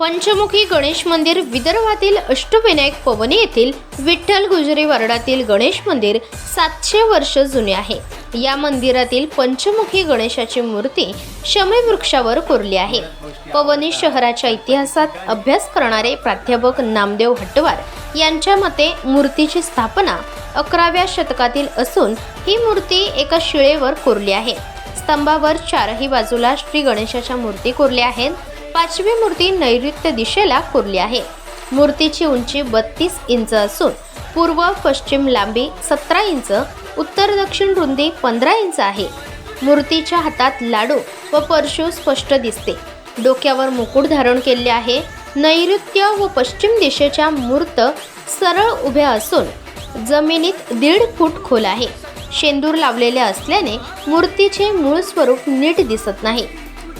पंचमुखी गणेश मंदिर विदर्भातील अष्टविनायक पवनी येथील विठ्ठल गुजरी वार्डातील गणेश मंदिर सातशे वर्ष जुने आहे. या मंदिरातील पंचमुखी गणेशाची मूर्ती शमी वृक्षावर कोरली आहे. पवनी शहराच्या इतिहासात अभ्यास करणारे प्राध्यापक नामदेव हट्टवार यांच्या मते मूर्तीची स्थापना अकराव्या शतकातील असून ही मूर्ती एका शिळेवर कोरली आहे. स्तंभावर चारही बाजूला श्री गणेशाच्या मूर्ती कोरल्या आहेत. पाचवी मूर्ती नैऋत्य दिशेला कोरली आहे. मूर्तीची उंची बत्तीस इंच असून पूर्व पश्चिम लांबी सतरा इंच उत्तर दक्षिण रुंदी पंधरा इंच आहे. मूर्तीच्या हातात लाडू व परशु स्पष्ट दिसते. डोक्यावर मुकुट धारण केले आहे. नैऋत्य व पश्चिम दिशेच्या मूर्त सरळ उभ्या असून जमिनीत दीड फूट खोल आहे. शेंदूर लावलेले असल्याने मूर्तीचे मूळ स्वरूप नीट दिसत नाही.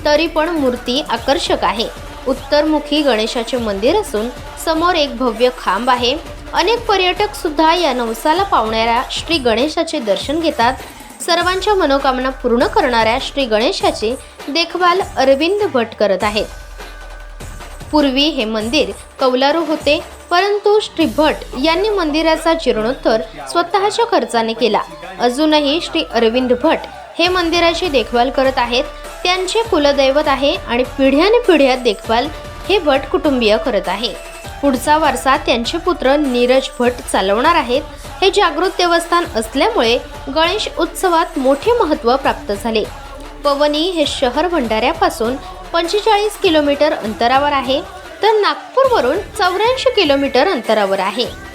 तरी पण मूर्ती आकर्षक आहे. उत्तरमुखी गणेशाचे मंदिर असून समोर एक भव्य खांब आहे. अनेक पर्यटक सुद्धा या नवसाला पावणाऱ्या श्री गणेशाचे दर्शन घेतात. सर्वांच्या मनोकामना पूर्ण करणाऱ्या श्री गणेशाची देखभाल अरविंद भट करत आहेत. पूर्वी हे मंदिर कौलारू होते परंतु श्री भट यांनी मंदिराचा जीर्णोत्तर स्वतःच्या खर्चाने केला. अजूनही श्री अरविंद भट हे मंदिराची देखभाल करत आहेत. त्यांचे कुलदैवत आहे आणि पिढ्याने पिढ्या देखभाल हे भट कुटुंबीय करत आहे. पुढचा वारसा त्यांचे पुत्र नीरज भट चालवणार आहेत. हे जागृत देवस्थान असल्यामुळे गणेश उत्सवात मोठे महत्त्व प्राप्त झाले. पवनी हे शहर भंडाऱ्यापासून पंचेचाळीस किलोमीटर अंतरावर आहे. तर नागपूरवरून चौऱ्याऐंशी किलोमीटर अंतरावर आहे.